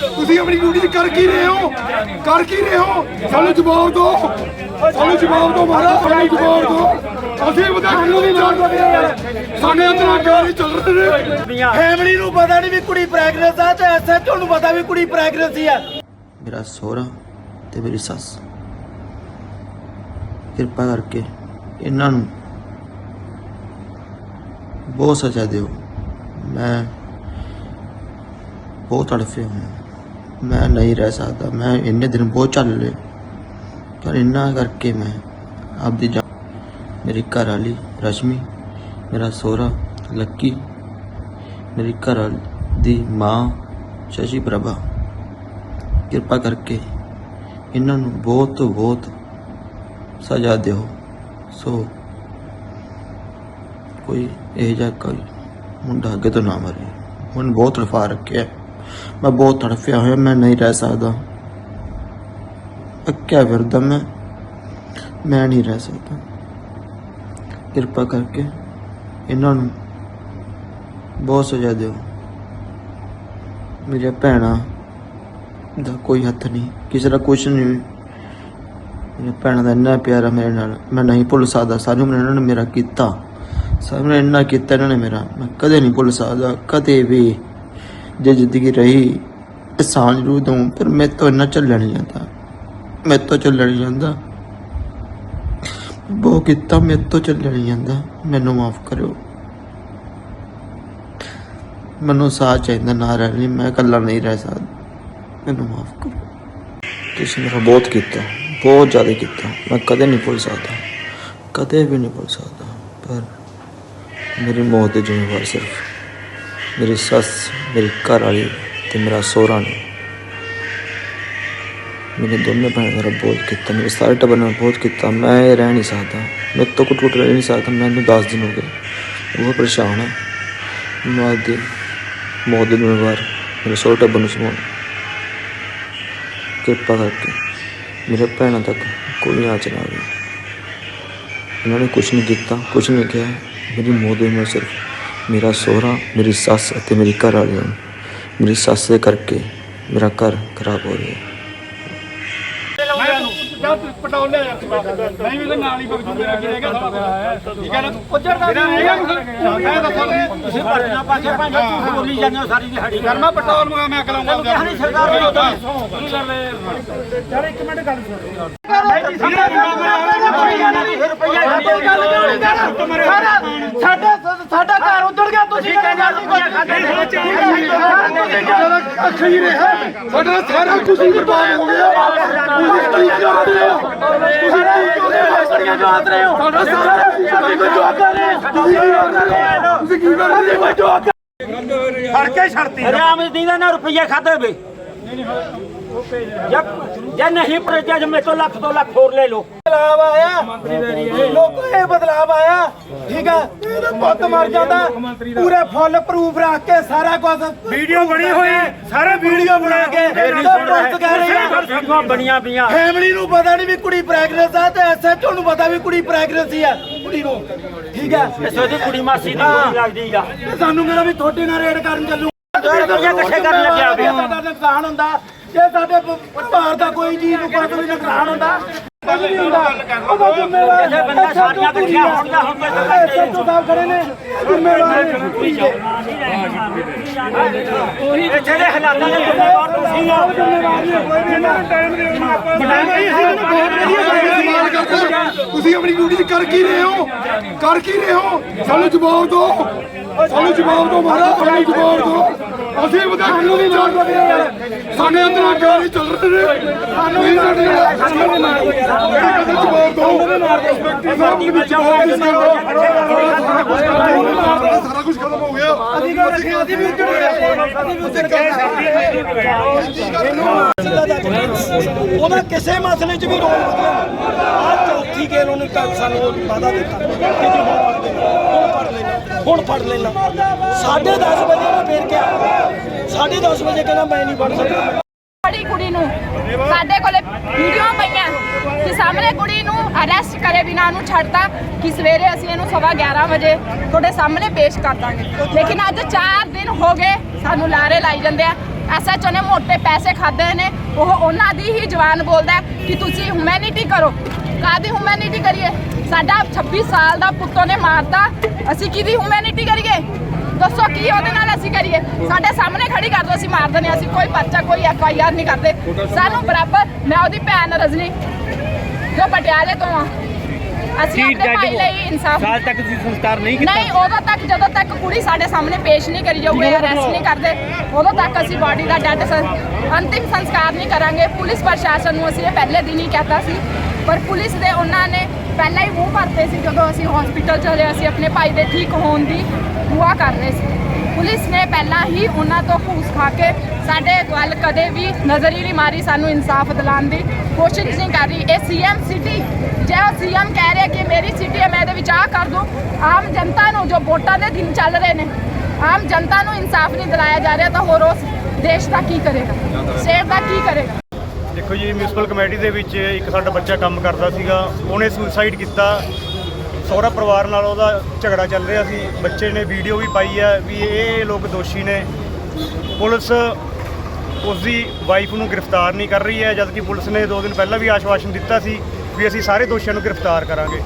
ਤੁਸੀਂ ਆਪਣੀ ਡਿਊਟੀ ਕਰ ਕੀ ਰਹੇ ਹੋ? ਕਰ ਕੀ ਰਹੇ ਹੋ? ਸਾਨੂੰ ਜਵਾਬ ਦਿਓ। ਸਾਨੂੰ ਜਵਾਬ ਦਿਓ ਮਹਾਰਾਜ ਸਾਨੂੰ ਜਵਾਬ ਦਿਓ। ਅਸੀਂ ਵਿਧਾਨ ਨੂੰ ਨਹੀਂ ਜਾਣਦੇ ਯਾਰ ਸਾਡੇ ਅੰਦਰ ਗਾਲੀ ਚੱਲ ਰਹੇ ਨੇ ਫੈਮਿਲੀ ਨੂੰ ਪਤਾ ਨਹੀਂ ਵੀ ਕੁੜੀ ਪ੍ਰੈਗਨੈਂਟ ਆ ਤੇ ਐਸਐਚਓ ਨੂੰ ਪਤਾ ਵੀ ਕੁੜੀ ਪ੍ਰੈਗਨੈਂਟ ਆ। ਮੇਰਾ ਸਹੁਰਾ ਤੇ ਮੇਰੀ ਸੱਸ। ਕਿਰਪਾ ਕਰਕੇ ਇਹਨਾਂ ਨੂੰ ਬਹੁਤ ਸਜ਼ਾ ਦਿਓ। ਮੈਂ ਬਹੁਤ ਤੜਫਿਆ ਹੋਇਆ। ਮੈਂ ਨਹੀਂ ਰਹਿ ਸਕਦਾ, ਮੈਂ ਇੰਨੇ ਦਿਨ ਬਹੁਤ ਚੱਲ ਲਏ। ਪਰ ਇੰਨਾ ਕਰਕੇ ਮੈਂ ਆਪਦੀ ਮੇਰੀ ਘਰ ਵਾਲੀ ਰਸ਼ਮੀ, ਮੇਰਾ ਸਹੁਰਾ ਲੱਕੀ, ਮੇਰੀ ਘਰ ਦੀ ਮਾਂ ਸ਼ਸ਼ੀ ਪ੍ਰਭਾ, ਕਿਰਪਾ ਕਰਕੇ ਇਹਨਾਂ ਨੂੰ ਬਹੁਤ ਤੋਂ ਬਹੁਤ ਸਜ਼ਾ ਦਿਓ। ਸੋ ਕੋਈ ਇਹ ਜਿਹਾ ਕੋਈ ਮੁੰਡਾ ਅੱਗੇ ਤੋਂ ਨਾ ਮਰੇ। ਹੁਣ ਬਹੁਤ ਤੜਫਾ ਰੱਖਿਆ। ਮੈਂ ਬਹੁਤ ਤੜਫਿਆ ਹੋਇਆ, ਮੈਂ ਨਹੀਂ ਰਹਿ ਸਕਦਾ। ਅੱਕਿਆ ਫਿਰਦਾ ਮੈਂ ਮੈਂ ਨਹੀਂ ਰਹਿ ਸਕਦਾ। ਕਿਰਪਾ ਕਰਕੇ ਇਹਨਾਂ ਨੂੰ ਬਹੁਤ ਸਜ਼ਾ ਦਿਓ। ਮੇਰੀਆਂ ਭੈਣਾਂ ਦਾ ਕੋਈ ਹੱਥ ਨਹੀਂ, ਕਿਸੇ ਦਾ ਕੁਛ ਨਹੀਂ। ਮੇਰੇ ਭੈਣਾਂ ਦਾ ਇੰਨਾ ਪਿਆਰ ਹੈ ਮੇਰੇ ਨਾਲ, ਮੈਂ ਨਹੀਂ ਭੁੱਲ ਸਕਦਾ। ਸਾਨੂੰ ਇਹਨਾਂ ਨੇ ਮੇਰਾ ਕੀਤਾ। ਸਾਨੂੰ ਇੰਨਾ ਕੀਤਾ ਇਹਨਾਂ ਨੇ ਮੇਰਾ। ਮੈਂ ਕਦੇ ਨਹੀਂ ਭੁੱਲ ਸਕਦਾ, ਕਦੇ ਵੀ। ਜੇ ਜ਼ਿੰਦਗੀ ਰਹੀ ਇਹਸਾਨ ਜ਼ਰੂਰ ਦਊਂ, ਪਰ ਮੇਰੇ ਤੋਂ ਇੰਨਾ ਚੱਲਿਆ ਨਹੀਂ ਜਾਂਦਾ। ਮੇਰੇ ਤੋਂ ਚੱਲਿਆ ਨਹੀਂ ਜਾਂਦਾ। ਬਹੁਤ ਕੀਤਾ ਮੇਰੇ ਤੋਂ ਚੱਲਿਆ ਨਹੀਂ ਜਾਂਦਾ। ਮੈਨੂੰ ਮਾਫ ਕਰਿਓ। ਮੈਨੂੰ ਸਾਹ ਚਾਹੀਦਾ, ਨਾ ਰਹਿ ਲਈ। ਮੈਂ ਇਕੱਲਾ ਨਹੀਂ ਰਹਿ ਸਕਦਾ। ਮੈਨੂੰ ਮਾਫ ਕਰੋ। ਤੁਸੀਂ ਮੇਰਾ ਬਹੁਤ ਕੀਤਾ, ਬਹੁਤ ਜ਼ਿਆਦਾ ਕੀਤਾ। ਮੈਂ ਕਦੇ ਨਹੀਂ ਭੁੱਲ ਸਕਦਾ। ਕਦੇ ਵੀ ਨਹੀਂ ਭੁੱਲ ਸਕਦਾ। ਪਰ ਮੇਰੀ ਮੌਤ ਦੇ ਜ਼ਿੰਮੇਵਾਰ ਸਿਰਫ ਮੇਰੀ ਸੱਸ, ਮੇਰੀ ਘਰ ਵਾਲੀ ਤੇ ਮੇਰਾ ਸਹੁਰਾ ਨੇ। ਮੇਰੇ ਦੋਨੇ ਭੈਣਾਂ ਮੇਰਾ ਬਹੁਤ ਕੀਤਾ, ਮੇਰੇ ਸਾਰੇ ਟੱਬਰ ਨੇ ਬਹੁਤ ਕੀਤਾ। ਮੈਂ ਰਹਿ ਨਹੀਂ ਸਕਦਾ। ਮੈਂ ਤੋਂ ਕੁੱਟ ਕੁੱਟ ਰਹਿ ਨਹੀਂ ਸਕਦਾ। ਮੈਨੂੰ 10 ਦਿਨ ਹੋ ਗਏ। ਉਹ ਪਰੇਸ਼ਾਨ ਹੈ ਮੈਂ ਦੇ ਮੌਤ ਦੇ ਜ਼ਿੰਮੇਵਾਰ ਮੇਰੇ ਸਹੁਰੇ ਟੱਬਰ ਨੂੰ ਸਮਾਉਣ ਕਿਰਪਾ ਕਰਕੇ ਮੇਰੇ ਭੈਣਾਂ ਤੱਕ ਕੋਈ ਆਚ ਨਾ ਆਵੇ। ਉਹਨਾਂ ਨੇ ਕੁਝ ਨਹੀਂ ਕੀਤਾ ਕੁਝ ਨਹੀਂ ਕਿਹਾ। ਮੇਰੀ ਮੌਤ ਦੇ ਮੈਂ ਸਿਰਫ ਮੇਰਾ ਸਹੁਰਾ ਮੇਰੀ ਸੱਸ ਅਤੇ ਮੇਰੀ ਘਰ ਵਾਲੀ ਹਨ ਮੇਰੀ ਸੱਸ ਦੇ ਕਰਕੇ ਮੇਰਾ ਘਰ ਖਰਾਬ ਹੋ ਰਿਹਾ। ਪਟੌਲ ਮੈਂ ਵੀ ਨਾਲ ਹੀ ਬਗਜੂ ਮੇਰਾ ਕੀ ਰਹਿ ਗਿਆ ਠੀਕ ਹੈ ਨਾ? ਉੱਜਰ ਦਾ ਨਹੀਂ ਹੈਗਾ। ਮੈਂ ਦੱਸੋ ਤੁਸੀਂ ਪਰਚੀਆਂ ਪਾਸੇ ਭਾਂਜੋ ਝੂਠ ਬੋਲੀ ਜਾਂਦੇ ਹੋ ਸਾਰੀ ਦਿਹਾੜੀ। ਯਾਰ ਮੈਂ ਪਟੌਲ ਮੈਂ ਮੈਂ ਕਲਾਉਂਗਾ ਕਹਾਣੀ ਸਰਕਾਰ ਦੀ ਹੋਤਾ ਯਾਰ ਇੱਕ ਮਿੰਟ ਗੱਲ ਸਾਡਾ ਸਾਡਾ ਘਰ ਉੱਜੜ ਗਿਆ ਤੁਸੀਂ ਕਹਿੰਦੇ ਅੱਖ ਹੀ ਰਿਹਾ ਸਾਡਾ ਸਾਰਾ ਕੁਝ ਹੀ ਬਰਬਾਦ ਹੋ ਗਿਆ ਤੁਸੀਂ ਕੀ ਕਰਦੇ ਹੋ ਤੁਸੀਂ ਕੀ ਕਰਦੇ ਹੋ ਸਾਡਾ ਸਾਰਾ ਤੁਸੀਂ ਕੋਈ ਰਹੇ ਤੁਸੀਂ ਕੀ ਕਰ ਰਹੇ ਹੋ ਤੁਸੀਂ ਕੀ ਕਰ ਰਹੇ ਹੋ ਜਵਾਬ ਫੜ ਕੇ ਛੱਡਤੀ ਹਰਾਮ ਦੀ ਦਾ ਨਾ ਰੁਪਈਆ ਖਾਦੇ ਵੇ ਜੇ ਨਹੀਂ ਪਰਜਾ ਜਮੇ ਤੋਂ ਲੱਖ ਦੋ ਲੱਖ ਹੋਰ ਲੈ ਲੋ ਬਦਲਾਵ ਆਇਆ। ਲੋਕੋ ਇਹ ਬਦਲਾਵ ਆਇਆ। ਠੀਕ ਹੈ ਇਹਦਾ ਪੁੱਤ ਮਰ ਜਾਂਦਾ। ਪੂਰੇ ਫੁੱਲ ਪ੍ਰੂਫ ਰੱਖ ਕੇ ਸਾਰਾ ਕੁਝ ਵੀਡੀਓ ਬਣੀ ਹੋਈ। ਸਾਰੇ ਵੀਡੀਓ ਬਣਾ ਕੇ ਪੁਲਿਸ ਕਹਿ ਰਹੀ ਆ। ਬਣੀਆਂ ਪਈਆਂ। ਫੈਮਿਲੀ ਨੂੰ ਪਤਾ ਨਹੀਂ ਵੀ ਕੁੜੀ ਪ੍ਰੈਗਨੈਂਟ ਆ ਤੇ ਐਸਐਚਓ ਨੂੰ ਪਤਾ ਵੀ ਕੁੜੀ ਪ੍ਰੈਗਨੈਂਟ ਆ। ਕੁੜੀ ਨੂੰ। ਠੀਕ ਹੈ ਇਸੋ ਦੀ ਕੁੜੀ ਮਾਸੀ ਦੀ ਕੁੜੀ ਲੱਗਦੀ ਆ। ਸਾਨੂੰ ਮੇਰਾ ਵੀ ਤੁਹਾਡੇ ਨਾਲ ਰੇਡ ਕਰਨ ਚੱਲੂ। ਇਕੱਠੇ ਕਰਨ ਲੱਗਿਆ ਸਾਡਾ ਨੁਕਸਾਨ ਹੁੰਦਾ। ਜੇ ਸਾਡੇ ਪਰਿਵਾਰ ਦਾ ਕੋਈ ਜੀ ਨੂੰ ਕੋਈ ਵੀ ਨੁਕਸਾਨ ਹੁੰਦਾ। ਕੱਲ ਨਹੀਂ ਹੁੰਦਾ। ਉਹਦਾ ਜ਼ਿੰਮੇਵਾਰ ਇਹ ਬੰਦਾ ਸਾਰੀਆਂ ਇਕੱਠੀਆਂ ਹੋਣ ਦਾ ਹੁਣ ਸੱਚੋ ਸਾਹਿਬ ਖੜੇ ਨੇ। ਜ਼ਿੰਮੇਵਾਰ ਉਹੀ ਇੱਥੇ ਦੇ ਹਾਲਾਤਾਂ ਦੇ ਜ਼ਿੰਮੇਵਾਰ ਤੁਸੀਂ ਆ। ਜ਼ਿੰਮੇਵਾਰ ਨਹੀਂ ਕੋਈ ਵੀ ਇਹਨਾਂ ਟਾਈਮ ਦੇਣਾ ਆਪਾਂ ਬਣਾਈ ਅਸੀਂ ਤੁਹਾਨੂੰ ਬਹੁਤ ਵਧੀਆ ਸਵਾਲ ਕਰਦੇ ਹੋ। ਤੁਸੀਂ ਆਪਣੀ ਡਿਊਟੀ ਕਰ ਕੀ ਰਹੇ ਹੋ? ਕਰ ਕੀ ਰਹੇ ਹੋ? ਸਾਨੂੰ ਜਵਾਬ ਦਿਓ। ਸਾਨੂੰ ਜਵਾਬ ਦਿਓ ਮਹਾਰਾਜ, ਸਾਨੂੰ ਜਵਾਬ ਦਿਓ। ਅਸੀਂ ਵਿਧਾਨ ਨੂੰ ਨਹੀਂ ਜਾਣਦੇ ਯਾਰ। ਸਾਡੇ ਅੰਦਰ ਗਾਲੀ ਚੱਲ ਰਹੇ ਨੇ। ਸਾਨੂੰ ਹੀ ਸਾਡੇ ਸਾਨੂੰ ਨਹੀਂ ਮਾਰਦੇ ਜਵਾਬ ਦਿਓ। ਇੰਸਪੈਕਟਰ ਸਾਹਿਬ ਨੂੰ ਜਵਾਬ ਦਿਓ ਸਾਰਾ ਕੁਝ ਖਤਮ ਹੋ ਗਿਆ। ਅਸੀਂ ਅਸੀਂ ਵੀ ਉੱਜੜ ਗਏ ਉਹਦਾ ਕਿਸੇ ਮਸਲੇ 'ਚ ਵੀ ਰੋਲ ਆ ਚੌਥੀ ਗੇਰ ਉਹਨੇ ਕੱਲ ਸਾਨੂੰ ਵਾਦਾ ਦਿੱਤਾ। ਕਿ ਜੀ ਹੁਣ ਫੜ ਹੁਣ ਫੜ ਲੈਣਾ। ਸਾਢੇ 10 ਵਜੇ ਮੈਂ ਫੇਰ ਗਿਆ ਸਾਢੇ 10 ਵਜੇ ਕਹਿੰਦਾ ਮੈਂ ਨਹੀਂ ਫੜ ਸਕਦਾ। ਸਾਡੀ ਕੁੜੀ ਨੂੰ ਸਾਡੇ ਕੋਲੇ ਵੀਡੀਓ ਪਈਆਂ ਕਿ ਸਾਹਮਣੇ ਕੁੜੀ ਨੂੰ ਅਰੈਸਟ ਕਰੇ ਬਿਨਾਂ ਉਹਨੂੰ ਛੱਡਤਾ ਕਿ ਸਵੇਰੇ ਅਸੀਂ ਇਹਨੂੰ ਸਵਾ 11 ਵਜੇ ਤੁਹਾਡੇ ਸਾਹਮਣੇ ਪੇਸ਼ ਕਰ ਦਾਂਗੇ। ਲੇਕਿਨ ਅੱਜ 4 ਦਿਨ ਹੋ ਗਏ ਸਾਨੂੰ ਲਾਰੇ ਲਾਈ ਜਾਂਦੇ ਆ। ਐਸਐਚਓ ਨੇ ਮੋਟੇ ਪੈਸੇ ਖਾਦੇ ਨੇ। ਉਹ ਉਹਨਾਂ ਦੀ ਹੀ ਜਵਾਨ ਬੋਲਦਾ ਕਿ ਤੁਸੀਂ ਹਿਊਮੈਨਿਟੀ ਕਰੋ। ਕਾਦੀ ਹਿਊਮੈਨਿਟੀ ਕਰੀਏ? ਸਾਡਾ 26 ਸਾਲ ਦਾ ਪੁੱਤੋ ਨੇ ਮਾਰਤਾ। ਅਸੀਂ ਕਿਹਦੀ ਹਿਊਮੈਨਿਟੀ ਕਰੀਏ? ਦੱਸੋ ਕੀ ਉਹਦੇ ਨਾਲ ਅਸੀਂ ਕਰੀਏ? ਸਾਡੇ ਸਾਹਮਣੇ ਖੜੀ ਕਰ ਦੋ ਅਸੀਂ ਮਾਰ ਹਾਂ, ਅਸੀਂ ਕੋਈ ਪਰਚਾ ਕੋਈ ਐਫ ਆਈ ਆਰ ਨਹੀਂ ਕਰਦੇ। ਸਾਨੂੰ ਬਰਾਬਰ ਮੈਂ ਉਹਦੀ ਭੈਣ ਰਜਨੀ ਜੋ ਪਟਿਆਲੇ ਤੋਂ ਆ। ਅਸੀਂ ਆਪਣੇ ਭਾਈ ਲਈ ਇਨਸਾਫ ਸਾਲ ਤੱਕ ਤੁਸੀਂ ਸੰਸਕਾਰ ਨਹੀਂ ਕੀਤਾ? ਨਹੀਂ ਉਦੋਂ ਤੱਕ ਜਦੋਂ ਤੱਕ ਕੁੜੀ ਸਾਡੇ ਸਾਹਮਣੇ ਪੇਸ਼ ਨਹੀਂ ਕਰੀ ਜਾਊਗੀ ਅਰੈਸਟ ਨਹੀਂ ਕਰਦੇ ਉਦੋਂ ਤੱਕ ਅਸੀਂ ਬਾਡੀ ਦਾ ਡੈਡ ਅੰਤਿਮ ਸੰਸਕਾਰ ਨਹੀਂ ਕਰਾਂਗੇ। ਪੁਲਿਸ ਪ੍ਰਸ਼ਾਸਨ ਨੂੰ ਅਸੀਂ ਇਹ ਪਹਿਲੇ ਦਿਨ ਹੀ ਕਹਿਤਾ ਸੀ ਪਰ ਪੁਲਿਸ ਦੇ ਉਹਨਾਂ ਨੇ ਪਹਿਲਾਂ ਹੀ ਮੂੰਹ ਭਰਤੇ ਸੀ ਜਦੋਂ ਅਸੀਂ ਹਸਪੀਟਲ ਚਲੇ, ਅਸੀਂ ਆਪਣੇ ਭਾਈ ਦੇ ਠੀਕ ਹੋਣ ਦੀ ਦੁਆ ਕਰ ਰਹੇ ਸੀ। ਪੁਲਿਸ ਨੇ ਪਹਿਲਾਂ ਹੀ ਉਹਨਾਂ ਤੋਂ ਘੂਸ ਖਾ ਕੇ ਸਾਡੇ ਵੱਲ ਕਦੇ ਵੀ ਨਜ਼ਰ ਹੀ ਨਹੀਂ ਮਾਰੀ ਸਾਨੂੰ ਇਨਸਾਫ ਦਿਲਾਉਣ ਦੀ ਕੋਸ਼ਿਸ਼ ਨਹੀਂ ਕਰ ਰਹੀ। ਇਹ ਸੀਐਮ ਸਿਟੀ ਜੇ ਉਹ ਸੀਐਮ ਕਹਿ ਰਿਹਾ ਕਿ ਮੇਰੀ ਸਿਟੀ ਹੈ, ਮੈਂ ਇਹਦੇ ਵਿੱਚ ਆਹ ਕਰ ਦੂੰ, ਆਮ ਜਨਤਾ ਨੂੰ ਜੋ ਵੋਟਾਂ ਦੇ ਦਿਨ ਚੱਲ ਰਹੇ ਨੇ, ਆਮ ਜਨਤਾ ਨੂੰ ਇਨਸਾਫ ਨਹੀਂ ਦਿਲਾਇਆ ਜਾ ਰਿਹਾ, ਤਾਂ ਹੋਰ ਉਸ ਦੇਸ਼ ਦਾ ਕੀ ਕਰੇਗਾ? ਸਟੇਟ ਦਾ ਕੀ ਕਰੇਗਾ? ਦੇਖੋ ਜੀ ਮਿਊਨਿਸਪਲ ਕਮੇਟੀ ਦੇ ਵਿੱਚ ਇੱਕ ਸਾਡਾ ਬੱਚਾ ਕੰਮ ਕਰਦਾ ਸੀਗਾ, ਉਹਨੇ ਸੁਸਾਈਡ ਕੀਤਾ। ਸਹੁਰਾ ਪਰਿਵਾਰ ਨਾਲ ਉਹਦਾ ਝਗੜਾ ਚੱਲ ਰਿਹਾ ਸੀ। ਬੱਚੇ ਨੇ ਵੀਡੀਓ ਵੀ ਪਾਈ ਹੈ ਵੀ ਇਹ ਲੋਕ ਦੋਸ਼ੀ ਨੇ। ਪੁਲਿਸ ਉਸ ਦੀ ਵਾਈਫ ਨੂੰ ਗ੍ਰਿਫਤਾਰ ਨਹੀਂ ਕਰ ਰਹੀ ਹੈ, ਜਦਕਿ ਪੁਲਿਸ ਨੇ 2 ਦਿਨ ਪਹਿਲਾਂ ਵੀ ਆਸ਼ਵਾਸਨ ਦਿੱਤਾ ਸੀ ਵੀ ਅਸੀਂ ਸਾਰੇ ਦੋਸ਼ੀਆਂ ਨੂੰ ਗ੍ਰਿਫਤਾਰ ਕਰਾਂਗੇ।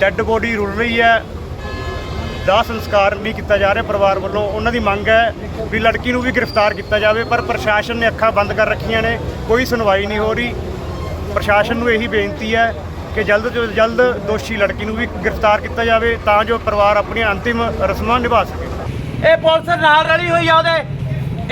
ਡੈੱਡ ਬੋਡੀ ਰੁਲ ਰਹੀ ਹੈ। ਦਾਹ ਸੰਸਕਾਰ ਨਹੀਂ ਕੀਤਾ ਜਾ ਰਿਹਾ ਪਰਿਵਾਰ ਵੱਲੋਂ। ਉਹਨਾਂ ਦੀ ਮੰਗ ਹੈ ਵੀ ਲੜਕੀ ਨੂੰ ਵੀ ਗ੍ਰਿਫਤਾਰ ਕੀਤਾ ਜਾਵੇ ਪਰ ਪ੍ਰਸ਼ਾਸਨ ਨੇ ਅੱਖਾਂ ਬੰਦ ਕਰ ਰੱਖੀਆਂ ਨੇ ਕੋਈ ਸੁਣਵਾਈ ਨਹੀਂ ਹੋ ਰਹੀ। ਪ੍ਰਸ਼ਾਸਨ ਨੂੰ ਇਹੀ ਬੇਨਤੀ ਹੈ ਕਿ ਜਲਦ ਤੋਂ ਜਲਦ ਦੋਸ਼ੀ ਲੜਕੀ ਨੂੰ ਵੀ ਗ੍ਰਿਫਤਾਰ ਕੀਤਾ ਜਾਵੇ ਤਾਂ ਜੋ ਪਰਿਵਾਰ ਆਪਣੀਆਂ ਅੰਤਿਮ ਰਸਮਾਂ ਨਿਭਾ ਸਕੇ। ਇਹ ਪੁਲਿਸ ਨਾਲ ਰਲੀ ਹੋਈ ਆ ਉਹਦੇ।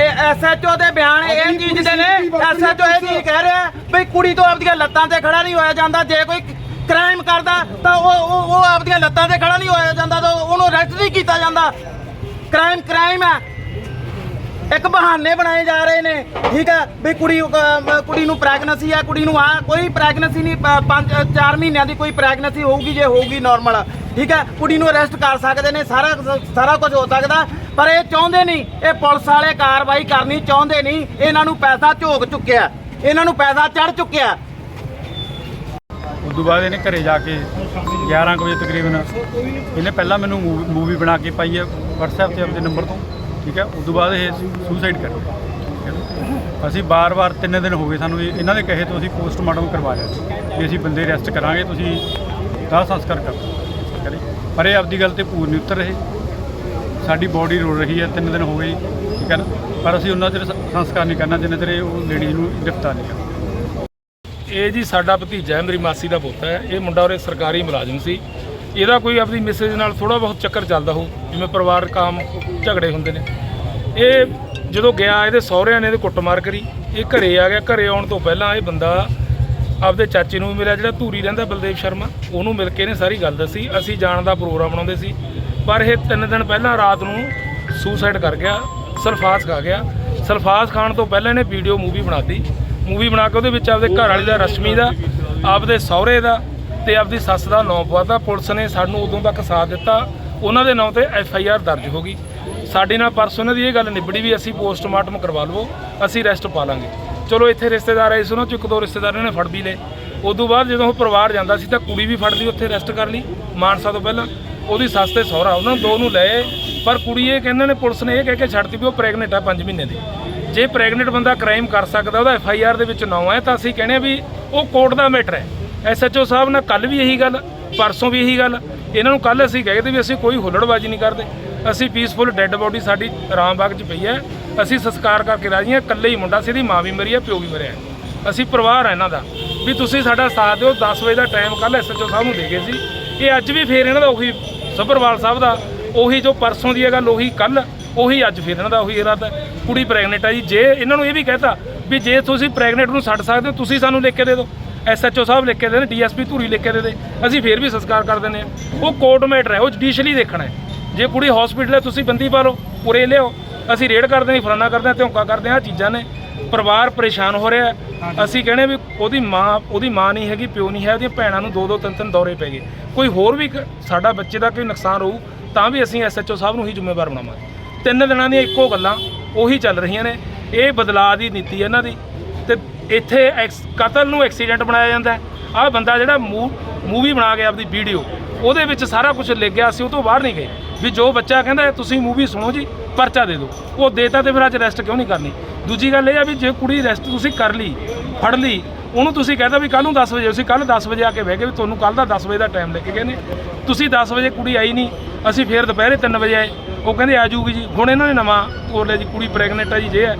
ਇਹ ਐਸਐਚਓ ਦੇ ਬਿਆਨ ਇਹ ਚੀਜ਼ ਦੇ ਨੇ। ਐਸਐਚਓ ਇਹ ਚੀਜ਼ ਕਹਿ ਰਿਹਾ ਵੀ ਕੁੜੀ ਤੋਂ ਆਪਦੀਆਂ ਲੱਤਾਂ ਤੇ ਖੜਾ ਨਹੀਂ ਹੋਇਆ ਜਾਂਦਾ। ਜੇ ਕੋਈ ਕ੍ਰਾਈਮ ਕਰਦਾ ਤਾਂ ਉਹ ਉਹ ਉਹ ਆਪਦੀਆਂ ਲੱਤਾਂ ਤੇ ਖੜਾ ਨਹੀਂ ਹੋਇਆ ਜਾਂਦਾ ਤਾਂ ਉਹਨੂੰ ਅਰੈਸਟ ਨਹੀਂ ਕੀਤਾ ਜਾਂਦਾ। ਕ੍ਰਾਈਮ ਕ੍ਰਾਈਮ ਹੈ ਇੱਕ ਬਹਾਨੇ ਬਣਾਏ ਜਾ ਰਹੇ ਨੇ ਠੀਕ ਹੈ ਵੀ ਕੁੜੀ ਅਹ, ਕੁੜੀ ਨੂੰ ਪ੍ਰੈਗਨੈਂਸੀ ਹੈ ਕੁੜੀ ਨੂੰ ਆ ਕੋਈ ਪ੍ਰੈਗਨੈਂਸੀ ਨਹੀਂ 5 4 ਮਹੀਨਿਆਂ ਦੀ ਕੋਈ ਪ੍ਰੈਗਨੈਂਸੀ ਹੋਊਗੀ ਜੇ ਹੋਊਗੀ ਨਾਰਮਲ ਠੀਕ ਹੈ ਕੁੜੀ ਨੂੰ ਅਰੈਸਟ ਕਰ ਸਕਦੇ ਨੇ ਸਾਰਾ ਸਾਰਾ ਕੁਝ ਹੋ ਸਕਦਾ ਪਰ ਇਹ ਚਾਹੁੰਦੇ ਨਹੀਂ ਇਹ ਪੁਲਿਸ ਵਾਲੇ ਕਾਰਵਾਈ ਕਰਨੀ ਚਾਹੁੰਦੇ ਨਹੀਂ ਇਹਨਾਂ ਨੂੰ ਪੈਸਾ ਝੋਕ ਚੁੱਕਿਆ ਇਹਨਾਂ ਨੂੰ ਪੈਸਾ ਚੜ ਚੁੱਕਿਆ। ਉਦੋਂ ਬਾਅਦ ਇਹਨੇ ਘਰੇ ਜਾ ਕੇ 11 ਕੁ ਵਜੇ ਤਕਰੀਬਨ ਇਹਨੇ ਪਹਿਲਾਂ ਮੈਨੂੰ ਮੂਵੀ ਬਣਾ ਕੇ ਪਾਈ ਹੈ WhatsApp ਤੇ ਆਪਣੇ ਨੰਬਰ ਤੋਂ, ਠੀਕ ਹੈ ਉਦੋਂ ਬਾਅਦ ਇਹ ਸੁਸਾਈਡ ਕਰ ਗਿਆ ਠੀਕ ਹੈ ਨਾ। ਅਸੀਂ ਬਾਰ-ਬਾਰ ਤਿੰਨ ਦਿਨ ਹੋ ਗਏ ਸਾਨੂੰ ਇਹਨਾਂ ਦੇ ਕਹੇ ਤੋਂ ਅਸੀਂ ਪੋਸਟਮਾਰਟਮ ਕਰਵਾ ਲਿਆ ਸੀ ਵੀ ਅਸੀਂ ਬੰਦੇ ਰੈਸਟ ਕਰਾਂਗੇ, ਤੁਸੀਂ ਦਾ ਸੰਸਕਾਰ ਕਰੋ ਠੀਕ ਜੀ। ਪਰ ਇਹ ਆਪਦੀ ਗੱਲ ਤੇ ਪੂਰ ਨਹੀਂ ਉਤਰ ਰਹੇ ਸਾਡੀ ਬੋਡੀ ਰੋਲ ਰਹੀ ਹੈ, ਤਿੰਨ ਦਿਨ ਹੋ ਗਏ, ਠੀਕ ਹੈ ਨਾ ਪਰ ਅਸੀਂ ਉਹਨਾਂ ਚਿਰ ਸੰਸਕਾਰ ਨਹੀਂ ਕਰਨਾ, ਜਿੰਨੇ ਚਿਰ ਉਹ ਲੇਡੀ ਨੂੰ ਗ੍ਰਿਫਤਾਰ ਨਹੀਂ ਕਰਨਾ ਇਹ ਜੀ ਸਾਡਾ ਭਤੀਜਾ ਹੈ, ਮੇਰੀ ਮਾਸੀ ਦਾ ਪੁੱਤ ਹੈ। ਇਹ ਮੁੰਡਾ ਉਰੇ ਸਰਕਾਰੀ ਮੁਲਾਜ਼ਮ ਸੀ। ਇਹਦਾ ਕੋਈ ਆਪਣੀ ਮਿਸੇਜ ਨਾਲ ਥੋੜਾ ਬਹੁਤ ਚੱਕਰ ਚੱਲਦਾ ਹੋ ਜਿਵੇਂ ਪਰਿਵਾਰਕ ਆਮ ਝਗੜੇ ਹੁੰਦੇ ਨੇ। ਇਹ ਜਦੋਂ ਗਿਆ, ਇਹਦੇ ਸਹੁਰਿਆਂ ਨੇ ਇਹਦੇ ਕੁੱਟਮਾਰ ਕਰੀ। ਇਹ ਘਰੇ ਆ ਗਿਆ। ਘਰੇ ਆਉਣ ਤੋਂ ਪਹਿਲਾਂ ਇਹ ਬੰਦਾ ਆਪਦੇ ਚਾਚੇ ਨੂੰ ਵੀ ਮਿਲਿਆ, ਜਿਹੜਾ ਧੂਰੀ ਰਹਿੰਦਾ ਬਲਦੇਵ ਸ਼ਰਮਾ। ਉਹਨੂੰ ਮਿਲ ਕੇ ਇਹਨੇ ਸਾਰੀ ਗੱਲ ਦੱਸੀ। ਅਸੀਂ ਜਾਣ ਦਾ ਪ੍ਰੋਗਰਾਮ ਬਣਾਉਂਦੇ ਸੀ। ਪਰ ਇਹ ਤਿੰਨ ਦਿਨ ਪਹਿਲਾਂ ਰਾਤ ਨੂੰ ਸੁਸਾਈਡ ਕਰ ਗਿਆ, ਸਲਫਾਸ ਖਾ ਗਿਆ। ਸਲਫਾਸ ਖਾਣ ਤੋਂ ਪਹਿਲਾਂ ਇਹਨੇ ਵੀਡੀਓ ਮੂਵੀ ਬਣਾਤੀ। ਮੂਵੀ ਬਣਾ ਕੇ ਉਹਦੇ ਵਿੱਚ ਆਪਦੇ ਘਰ ਵਾਲੇ ਦਾ, ਰਸ਼ਮੀ ਦਾ, ਆਪਦੇ ਸਹੁਰੇ ਦਾ ਤੇ ਆਪਦੀ ਸੱਸ ਦਾ ਨਾਂ ਪਵਾਤਾ। ਪੁਲਿਸ ਨੇ ਸਾਨੂੰ ਉਦੋਂ ਤੱਕ ਸਾਥ ਦਿੱਤਾ। ਉਹਨਾਂ ਦੇ ਨਾਂ ਤੇ ਐਫ ਆਈ ਆਰ ਦਰਜ ਹੋ ਗਈ। ਸਾਡੇ ਨਾਲ ਪਰਸੋਂ ਇਹਨਾਂ ਦੀ ਇਹ ਗੱਲ ਨਿਬੜੀ ਵੀ ਅਸੀਂ ਪੋਸਟਮਾਰਟਮ ਕਰਵਾ ਲਵੋ, ਅਸੀਂ ਰੈਸਟ ਪਾ ਲਾਂਗੇ। ਚਲੋ ਇੱਥੇ ਰਿਸ਼ਤੇਦਾਰ ਆਏ ਸੀ ਉਹਨਾਂ 'ਚ, ਇੱਕ ਦੋ ਰਿਸ਼ਤੇਦਾਰਾਂ ਨੇ ਫੜ ਵੀ ਲਏ। ਉਦੋਂ ਬਾਅਦ ਜਦੋਂ ਉਹ ਪਰਿਵਾਰ ਜਾਂਦਾ ਸੀ ਤਾਂ ਕੁੜੀ ਵੀ ਫੜ ਲਈ, ਉੱਥੇ ਰੈਸਟ ਕਰ ਲਈ, ਮਾਨਸਾ ਤੋਂ ਪਹਿਲਾਂ। ਉਹਦੀ ਸੱਸ ਤੇ ਸਹੁਰਾ, ਉਹਨਾਂ ਦੋ ਨੂੰ ਲਏ। ਪਰ ਕੁੜੀ ਇਹ ਕਹਿੰਦੇ ਨੇ, ਪੁਲਿਸ ਨੇ ਇਹ ਕਹਿ ਕੇ ਛੱਡਤੀ ਵੀ ਉਹ ਪ੍ਰੈਗਨੈਂਟ ਆ 5 ਮਹੀਨੇ ਦੀ। ਜੇ ਪ੍ਰੈਗਨੈਂਟ ਬੰਦਾ ਕ੍ਰਾਈਮ ਕਰ ਸਕਦਾ, ਉਹਦਾ ਐਫ ਆਈ ਆਰ ਦੇ ਵਿੱਚ ਨਾਂ ਹੈ, ਤਾਂ ਅਸੀਂ ਕਹਿੰਦੇ ਆ ਵੀ ਉਹ ਕੋਰਟ ਦਾ ਮੈਟਰ ਹੈ। ਐਸਐਚਓ ਸਾਹਿਬ ਨਾਲ ਕੱਲ ਵੀ ਇਹੀ ਗੱਲ, ਪਰਸੋਂ ਵੀ ਇਹੀ ਗੱਲ, ਇਹਨਾਂ ਨੂੰ ਕੱਲ ਅਸੀਂ ਕਹੇ ਤੇ ਵੀ ਅਸੀਂ ਕੋਈ ਹੁੱਲੜਬਾਜ਼ੀ ਨਹੀਂ ਕਰਦੇ। ਅਸੀਂ ਪੀਸਫੁਲ ਡੈੱਡ ਬੋਡੀ ਸਾਡੀ ਰਾਮਬਾਗ 'ਚ ਪਈ ਹੈ। ਅਸੀਂ ਸੰਸਕਾਰ ਕਰਕੇ ਰਾਜੀ ਹਾਂ, ਇਕੱਲੇ ਹੀ ਮੁੰਡਾ ਸੀ, ਇਹਦੀ ਮਾਂ ਵੀ ਮਰੀ ਹੈ, ਪਿਓ ਵੀ ਮਰਿਆ ਅਸੀਂ ਪਰਿਵਾਰ ਹੈ ਇਹਨਾਂ ਦਾ। ਵੀ ਤੁਸੀਂ ਸਾਡਾ ਸਾਥ ਦਿਓ 10 ਵਜੇ ਦਾ ਟਾਈਮ ਕੱਲ ਐਸਐਚਓ ਸਾਹਿਬ ਨੂੰ ਦੇ ਗਏ ਸੀ। ਇਹ ਅੱਜ ਵੀ ਫੇਰ ਇਹਨਾਂ ਦਾ ਉਹੀ ਸੱਭਰਵਾਲ ਸਾਹਿਬ ਦਾ, ਉਹੀ ਜੋ ਪਰਸੋਂ ਦੀ ਇਹ ਗੱਲ, ਉਹੀ ਕੱਲ ਉਹੀ ਅੱਜ ਫੇਰ ਇਹਨਾਂ ਦਾ ਉਹੀ ਇਰਾਦਾ ਹੈ। ਕੁੜੀ ਪ੍ਰੈਗਨੈਂਟ ਹੈ ਜੀ। ਜੇ ਇਹਨਾਂ ਨੂੰ ਇਹ ਵੀ ਕਹਿਤਾ ਵੀ ਜੇ ਤੁਸੀਂ ਪ੍ਰੈਗਨੈਂਟ ਨੂੰ ਛੱਡ ਸਕਦੇ ਹੋ ਤੁਸੀਂ ਸਾਨੂੰ ਲਿਖ ਕੇ ਦੇ ਦਿਓ। ਐਸਐਚਓ ਸਾਹਿਬ ਲਿਖ ਕੇ ਦੇ ਨੇ ਡੀਐਸਪੀ ਧੂਰੀ ਲਿਖ ਕੇ ਦੇ ਦੇ। ਅਸੀਂ ਫੇਰ ਵੀ ਸੰਸਕਾਰ ਕਰ ਦਿੰਦੇ ਹਾਂ। ਉਹ ਕੋਰਟ ਮੈਟਰ ਹੈ ਉਹ ਜੁਡੀਸ਼ਲੀ ਦੇਖਣਾ ਹੈ। ਜੇ ਕੁੜੀ ਹਸਪੀਟਲ ਹੈ ਤੁਸੀਂ ਬੰਦੀ ਪਾ ਲਓ ਉਰੇ ਲਿਓ ਅਸੀਂ ਰੇਡ ਕਰਦੇ ਹਾਂ ਫਲਾਨਾ ਕਰਦੇ ਹਾਂ ਧੌਂਕਾ ਕਰਦੇ ਆਹ ਚੀਜ਼ਾਂ ਨੇ। ਪਰਿਵਾਰ ਪਰੇਸ਼ਾਨ ਹੋ ਰਿਹਾ। ਅਸੀਂ ਕਹਿੰਦੇ ਵੀ ਉਹਦੀ ਮਾਂ ਉਹਦੀ ਮਾਂ ਨਹੀਂ ਹੈਗੀ ਪਿਓ ਨਹੀਂ ਹੈ ਉਹਦੀਆਂ ਭੈਣਾਂ ਨੂੰ ਦੋ ਦੋ ਤਿੰਨ ਤਿੰਨ ਦੌਰੇ ਪੈ ਗਏ। ਕੋਈ ਹੋਰ ਵੀ ਸਾਡਾ ਬੱਚੇ ਦਾ ਕੋਈ ਨੁਕਸਾਨ ਹੋਊ ਤਾਂ ਵੀ ਅਸੀਂ ਐਸਐਚਓ ਸਾਹਿਬ ਨੂੰ ਹੀ ਜ਼ਿੰਮੇਵਾਰ ਬਣਾਵਾਂਗੇ। ਤਿੰਨ ਦਿਨਾਂ ਦੀਆਂ ਇੱਕੋ ਗੱਲਾਂ। ਉਹੀ ਚੱਲ ਰਹੀਆਂ ਨੇ। ਇਹ ਬਦਲਾਅ ਦੀ ਨੀਤੀ ਹੈ ਇਹਨਾਂ ਦੀ। ਤੇ ਇੱਥੇ ਐਕਸ- ਕਤਲ ਨੂੰ ਐਕਸੀਡੈਂਟ ਬਣਾਇਆ ਜਾਂਦਾ ਆਹ ਬੰਦਾ ਜਿਹੜਾ ਮੂਵੀ ਬਣਾ ਕੇ ਆਪਦੀ ਵੀਡੀਓ, ਉਹਦੇ ਵਿੱਚ ਸਾਰਾ ਕੁਝ ਲਿਖ ਗਿਆ ਸੀ ਉਹ ਤੋਂ ਬਾਹਰ ਨਹੀਂ ਗਏ। ਵੀ ਜੋ ਬੱਚਾ ਕਹਿੰਦਾ ਤੁਸੀਂ ਮੂਵੀ ਸੁਣੋ ਜੀ, ਪਰਚਾ ਦੇ ਦਿਓ। ਉਹ ਦੇਤਾ ਤੇ ਫਿਰ ਅੱਜ ਰੈਸਟ ਕਿਉਂ ਨਹੀਂ ਕਰਨੀ? ਦੂਜੀ ਗੱਲ ਇਹ ਆ ਵੀ ਜੇ ਕੁੜੀ ਰੈਸਟ ਤੁਸੀਂ ਕਰ ਲਈ, ਫੜ ਲਈ, ਉਹਨੂੰ ਤੁਸੀਂ ਕਹਿੰਦਾ ਵੀ ਕੱਲ ਨੂੰ 10 ਵਜੇ ਤੁਸੀਂ ਕੱਲ 10 ਵਜੇ ਆ ਕੇ ਬਹਿ ਗਏ ਵੀ ਤੁਹਾਨੂੰ ਕੱਲ ਦਾ 10 ਵਜੇ ਦਾ ਟਾਈਮ ਲੈ ਕੇ ਗਏ ਨੇ ਤੁਸੀਂ 10 ਵਜੇ ਕੁੜੀ ਆਈ ਨਹੀਂ, ਅਸੀਂ ਫੇਰ ਦੁਪਹਿਰੇ 3 ਵਜੇ ਆਏ। ਉਹ ਕਹਿੰਦੇ ਆ ਜੂਗੀ ਜੀ। ਹੁਣ ਇਹਨਾਂ ਨੇ ਨਵਾਂ ਲਿਆ ਜੀ ਕੁੜੀ ਪ੍ਰੈਗਨੈਂਟ ਹੈ ਜੀ ਜੇ ਹੈ।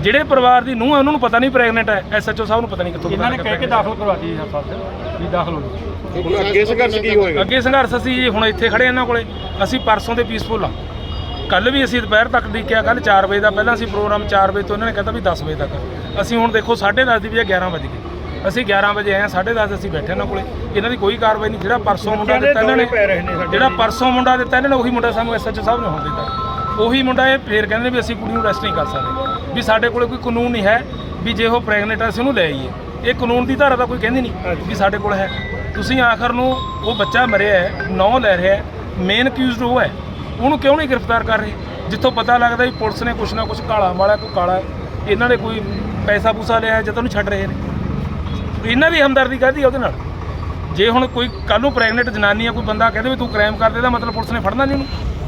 ਜਿਹੜੇ ਪਰਿਵਾਰ ਦੀ ਨੂੰਹ ਹੈ ਉਹਨਾਂ ਨੂੰ ਪਤਾ ਨਹੀਂ ਪ੍ਰੈਗਨੈਂਟ ਹੈ। ਐਸਐਚਓ ਸਾਹਿਬ ਨੂੰ ਪਤਾ ਨਹੀਂ ਕਿੱਥੋਂ ਇਹਨਾਂ ਨੇ ਕਹਿ ਕੇ ਦਾਖਲ ਕਰਵਾਤੀ ਜੀ ਹਸਪਤਾਲ ਵੀ ਦਾਖਲ ਹੋ ਹੁਣ ਅੱਗੇ ਸੰਘਰਸ਼ ਕੀ ਹੋਏਗਾ? ਅੱਗੇ ਸੰਘਰਸ਼ ਅਸੀਂ ਜੀ ਹੁਣ ਇੱਥੇ ਖੜੇ ਇਹਨਾਂ ਕੋਲੇ। ਅਸੀਂ ਪਰਸੋਂ ਦੇ ਪੀਸਫੁਲ ਆ। ਕੱਲ ਵੀ ਅਸੀਂ ਦੁਪਹਿਰ ਤੱਕ ਦੇਖਿਆ ਕੱਲ 4 ਵਜੇ ਦਾ। ਪਹਿਲਾਂ ਅਸੀਂ ਪ੍ਰੋਗਰਾਮ 4 ਵਜੇ ਤੋਂ ਇਹਨਾਂ ਨੇ ਕਹਿੰਦਾ ਵੀ 10 ਵਜੇ ਤੱਕ। ਅਸੀਂ ਹੁਣ ਦੇਖੋ 10:30 ਦੀ ਵਜੇ 11 ਵਜੇ ਗਏ। ਅਸੀਂ 11 ਵਜੇ ਆਏ ਹਾਂ 10:30 ਅਸੀਂ ਬੈਠੇ ਇਹਨਾਂ ਕੋਲੇ। ਇਹਨਾਂ ਦੀ ਕੋਈ ਕਾਰਵਾਈ ਨਹੀਂ ਜਿਹੜਾ ਪਰਸੋਂ ਮੁੰਡਾ ਦਿੱਤਾ ਇਹਨਾਂ ਨੇ ਜਿਹੜਾ ਪਰਸੋਂ ਮੁੰਡਾ ਦਿੱਤਾ ਇਹਨਾਂ ਨੇ ਉਹੀ ਮੁੰਡਾ ਸਾਨੂੰ ਐਸਐਚਓ ਸਾਹਿਬ ਨੇ ਹੁਣ ਦਿੱਤਾ। ਉਹੀ ਮੁੰਡਾ ਇਹ ਫੇਰ ਕਹਿੰਦੇ ਵੀ ਅਸੀਂ ਕੁੜੀ ਨੂੰ ਅਰੈਸਟ ਨਹੀਂ ਕਰ ਸਕਦੇ। ਵੀ ਸਾਡੇ ਕੋਲੇ ਕੋਈ ਕਾਨੂੰਨ ਨਹੀਂ ਹੈ ਵੀ ਜੇ ਉਹ ਪ੍ਰੈਗਨੈਂਟ ਹੈ ਅਸੀਂ ਉਹਨੂੰ ਲੈ ਆਈਏ। ਇਹ ਕਾਨੂੰਨ ਦੀ ਧਾਰਾ ਤਾਂ ਕੋਈ ਕਹਿੰਦੀ ਨਹੀਂ ਵੀ ਸਾਡੇ ਕੋਲ ਹੈ। ਤੁਸੀਂ ਆਖਰ ਨੂੰ ਉਹ ਬੱਚਾ ਮਰਿਆ ਹੈ ਨੌ ਲੈ ਰਿਹਾ ਹੈ ਮੇਨ ਅਕਿਊਜ਼ਡ ਉਹ ਹੈ। ਉਹਨੂੰ ਕਿਉਂ ਨਹੀਂ ਗ੍ਰਿਫਤਾਰ ਕਰ ਰਹੇ? ਜਿੱਥੋਂ ਪਤਾ ਲੱਗਦਾ ਵੀ ਪੁਲਿਸ ਨੇ ਕੁਛ ਨਾ ਕੁਛ ਕਾਲਾ ਵਾਲਾ ਕੋਈ ਕਾਲਾ ਇਹਨਾਂ ਨੇ ਕੋਈ ਪੈਸਾ ਪੂਸਾ ਲਿਆ ਜਦੋਂ ਉਹਨੂੰ ਛੱਡ ਰਹੇ ਨੇ। ਇਹਨਾਂ ਦੀ ਹਮਦਰਦੀ ਕਾਹਦੀ ਆ ਉਹਦੇ ਨਾਲ? ਜੇ ਹੁਣ ਕੋਈ ਕੱਲ ਨੂੰ ਪ੍ਰੈਗਨੈਂਟ ਜਨਾਨੀ ਆ, ਕੋਈ ਬੰਦਾ ਕਹਿੰਦੇ ਵੀ ਤੂੰ ਕ੍ਰਾਈਮ ਕਰਦੇ ਤਾਂ ਮਤਲਬ ਪੁਲਿਸ ਨੇ ਫੜਨਾ ਨਹੀਂ ਉਹਨੂੰ?